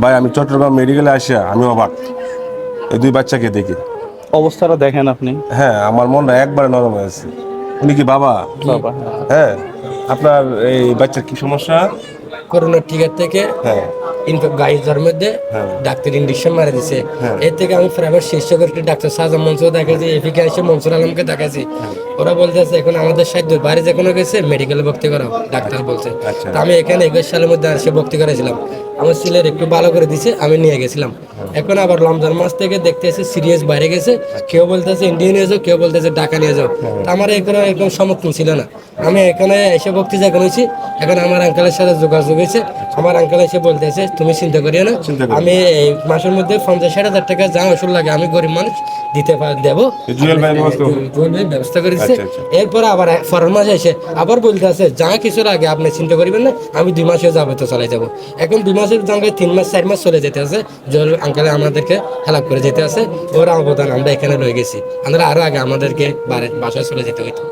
ভাই আমি চট্টগ্রাম মেডিকেলে আসিয়া আমি অবাক। এই দুই বাচ্চাকে দেখি। অবস্থাটা দেখেন আপনি। হ্যাঁ আমার মনটা একবারে নরম হয়েছে উনি কি বাবা? বাবা হ্যাঁ। আপনার এই বাচ্চার কি সমস্যা? করোনার টিকার থেকে হ্যাঁ। গাইজের মধ্যে হ্যাঁ। ডাক্তার ইঞ্জেকশন মারা দিছে হ্যাঁ। এর থেকে আমি শীর্ষ করে ডাক্তার সাজা মনসুর দেখাচ্ছি এফিকে এসে মনসুর আলমকে হ্যাঁ। ওরা বলতেছে এখন আমাদের বাইরে যে কোনো গেছে মেডিকেলে ভর্তি করাও ডাক্তার বলছে আচ্ছা। তা আমি এখানে একুশ সালের মধ্যে এসে ভর্তি করেছিলাম আমার ছেলের একটু ভালো করে দিছে আমি নিয়ে গেছিলাম। এখন আবার রমজান মাস থেকে দেখতে এসে সিরিয়াস বাইরে গেছে কেউ বলতেছে ইন্ডিয়া নিয়ে যাও কেউ বলতেছে ঢাকা নিয়ে যাও। তা আমার এখানে একদম সমর্থন ছিল না আমি এখানে এসে জায়গা হয়েছি এখন আমার আঙ্কেলের সাথে যোগাযোগ হয়েছে। আমার আঙ্কেল এসে বলতেছে তুমি চিন্তা করিও না। আমি এই মাসের মধ্যে পঞ্চাশ ষাট হাজার টাকা যা ওষুধ লাগে আমি গরিব মানুষ দিতে দেবো। ব্যবস্থা করবে? জুয়েল করে দিচ্ছে আচ্ছা। এরপরে আবার ফরেন মাসে এসে আবার বলতে আছে যা কিছু লাগে আপনি চিন্তা করিবেন না আমি দুই মাসে যাব তো চলে যাব। এখন দুই মাসের জায়গায় তিন মাস চার মাস চলে যেতে আছে। জল আঙ্কেলে আমাদেরকে হেল্প করে যেতে আছে। ওর অবদান আমরা এখানে রয়ে গেছি। আমরা আরও আগে আমাদেরকে বাসায় চলে যেতে হইতো।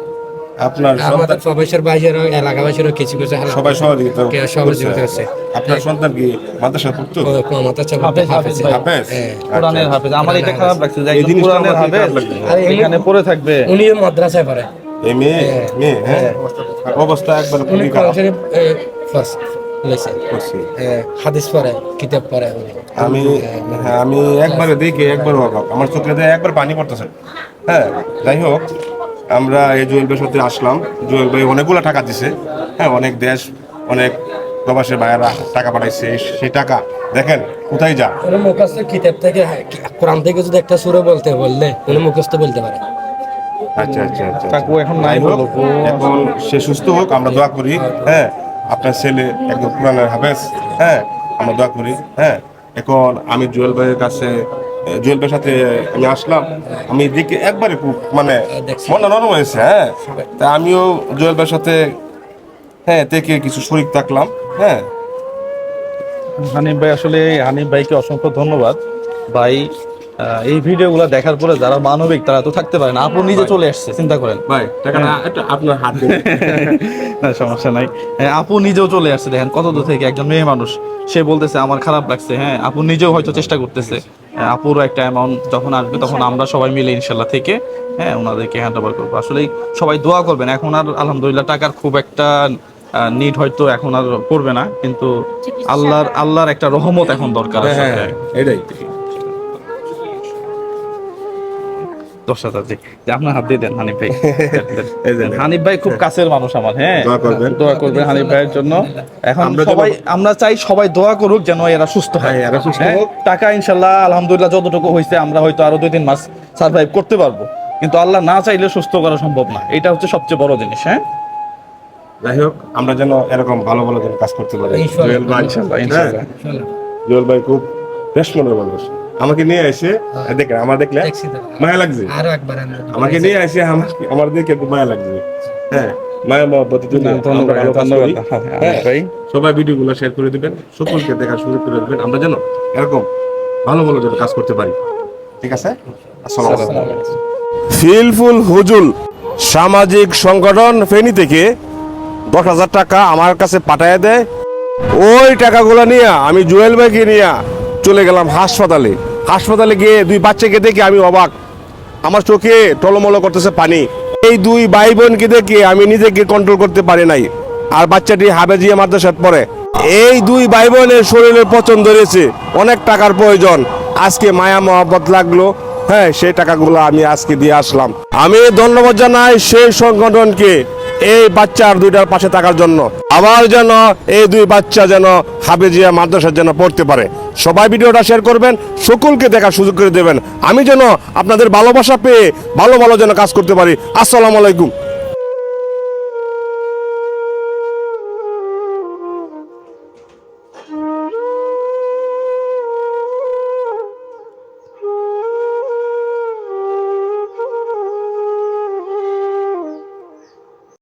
আপনার আমাদের প্রবেশের বাইরেও এলাকাবাসীরও কিছু কিছু সবাই সহযোগিতা কে সহযোগিতা আছে আপনার সন্তান কি মাদ্রাসা পড়তো? ও, ক্ষমতা চাপ হাফেজ, হাফেজ হ্যাঁ। কোরআনের হাফেজ। আমার এটা খারাপ লাগছে যে এই কোরআনের হাফেজ। এখানে পড়ে থাকবে। উনি মাদ্রাসায় পড়ে। এই মেয়ে? মেয়ে হ্যাঁ? অবস্থা একবার খারাপ। ফার্স্ট হ্যাঁ, হাদিস পড়ে কিতাব পড়ে। আমি হ্যাঁ। আমি একবারে দেখি একবার আমার চোখে দিয়ে একবার পানি পড়তেছে। হ্যাঁ যাই হোক। আমরা এই জুয়েল ভাইয়ের সাথে আসলাম। জুয়েল ভাই অনেকগুলো টাকা দিছে। হ্যাঁ অনেক দেশ অনেক প্রবাসের ভাইয়েরা টাকা পাঠাইছে। সেই টাকা দেখেন কোথায় যা? মুখস্থ কিতাব থেকে হ্যাঁ, কোরআন থেকে যদি একটা সুরে বলতে বললে উনি মুখস্থ বলতে পারে। আচ্ছা আচ্ছা আচ্ছা কাকু এখন নাই এখন সে সুস্থ হোক আমরা দোয়া করি হ্যাঁ আপনার ছেলে একদম কোরআনের হাফেজ হ্যাঁ আমরা দোয়া করি হ্যাঁ। এখন আমি জুয়েল ভাইয়ের কাছে জুয়েল ভাইয়ের সাথে আমি আসলাম, আমি দেখে একবারে মানে মনে নরম হয়েছে হ্যাঁ? তা আমিও জুয়েল ভাইয়ের সাথে হ্যাঁ থেকে কিছু শরীর থাকলাম হ্যাঁ? হানিফ ভাই, আসলে হানিফ ভাইকে অসংখ্য ধন্যবাদ। ভাই এই ভিডিওগুলো দেখার পরে যারা মানবিক তারা তো থাকতে পারে না। আপনি নিজে চলে আসছে চিন্তা করেন। ভাই টাকাটা একটু আপনার হাত। না সমস্যা নাই। হ্যাঁ, আপু নিজেও চলে আসছে দেখেন কত দূর থেকে একজন মেয়ে মানুষ। সে বলতেছে আমার খারাপ লাগছে। হ্যাঁ আপু নিজেও হয়তো চেষ্টা করতেছে। হ্যাঁ, আপুরও একটা অ্যামাউন্ট যখন আসবে তখন আমরা সবাই মিলে ইনশাল্লাহ থেকে হ্যাঁ ওনাদেরকে হ্যান্ড ওভার করব। আসলে সবাই দোয়া করবেন এখন আর আলহামদুলিল্লাহ টাকার খুব একটা নিড হয়তো এখন আর করবে না কিন্তু আল্লাহর আল্লাহর একটা রহমত এখন দরকার হ্যাঁ হ্যাঁ এটাই। দশ হাজার জি। আপনার হাত দিয়ে দেন হানিফ ভাই। এই যে দেন। হানিফ ভাই খুব কাছের মানুষ আমার হ্যাঁ? দোয়া করবেন। হানিফ ভাইয়ের জন্য। এখন সবাই আমরা চাই সবাই দোয়া করুক যেন এরা সুস্থ হয়। এরা সুস্থ হোক। টাকা ইনশাল্লাহ আলহামদুলিল্লাহ যতটুকু হয়েছে আমরা হয়তো আরও দুই তিন মাস সার্ভাইভ করতে পারব। কিন্তু আল্লাহ না চাইলে সুস্থ করা সম্ভব না। এটা হচ্ছে সবচেয়ে বড় জিনিস হ্যাঁ? যাই হোক আমরা যেন এরকম ভালো ভালো যেন কাজ করতে পারি। জুয়েল ভাই ইনশাল্লাহ, হ্যাঁ। জুয়েল ভাই খুব বেশ মনের মানুষ। আমাকে নিয়ে এসে দেখেন আমার দেখলে মায়া লাগছে। আরও একবার আমি আমাকে নিয়ে এসে আমার দেখে মায়া লাগছে। হ্যাঁ মায়া মহব্বতের জন্য। হ্যাঁ, হ্যাঁ, হ্যাঁ, সবাই ভিডিওগুলো শেয়ার করে দিবেন সকলকে দেখা শুরু করে দিবেন। আমরা যেন এরকম ভালো ভালো যেন কাজ করতে পারি। ঠিক আছে? ফিলফুল হুজুল সামাজিক সংগঠন ফেনী থেকে দশ হাজার টাকা আমার কাছে পাঠায় দেয়। ওই টাকাগুলো নিয়ে আমি জুয়েল ভাইকে নিয়ে চলে গেলাম হাসপাতালে। হাসপাতালে গিয়ে দুই বাচ্চাকে দেখে আমি অবাক। আমার চোখে টলমলো করতেছে পানি। এই দুই ভাই বোনকে দেখে আমি নিজেকে কন্ট্রোল করতে পারি নাই। আর বাচ্চাটি হাবেজিয়া মাদ্রাসাত পড়ে এই দুই ভাই বোনের শরীরের পচন ধরেছে। অনেক টাকার প্রয়োজন। আজকে মায়া মহব্বত লাগল। হ্যাঁ সেই টাকাগুলো আমি আজকে দিয়ে আসলাম। আমি ধন্যবাদ জানাই সেই সংগঠনকে। এই বাচ্চার দুইটার পাশে থাকার জন্য। আবার যেন এই দুই বাচ্চা যেন হাফেজিয়া মাদ্রাসা যেন পড়তে পারে। সবাই ভিডিওটা শেয়ার করবেন, সকলকে দেখার সুযোগ করে দেবেন। আমি যেন আপনাদের ভালোবাসা পেয়ে ভালো ভালো যেন কাজ করতে পারি। আসসালামু আলাইকুম।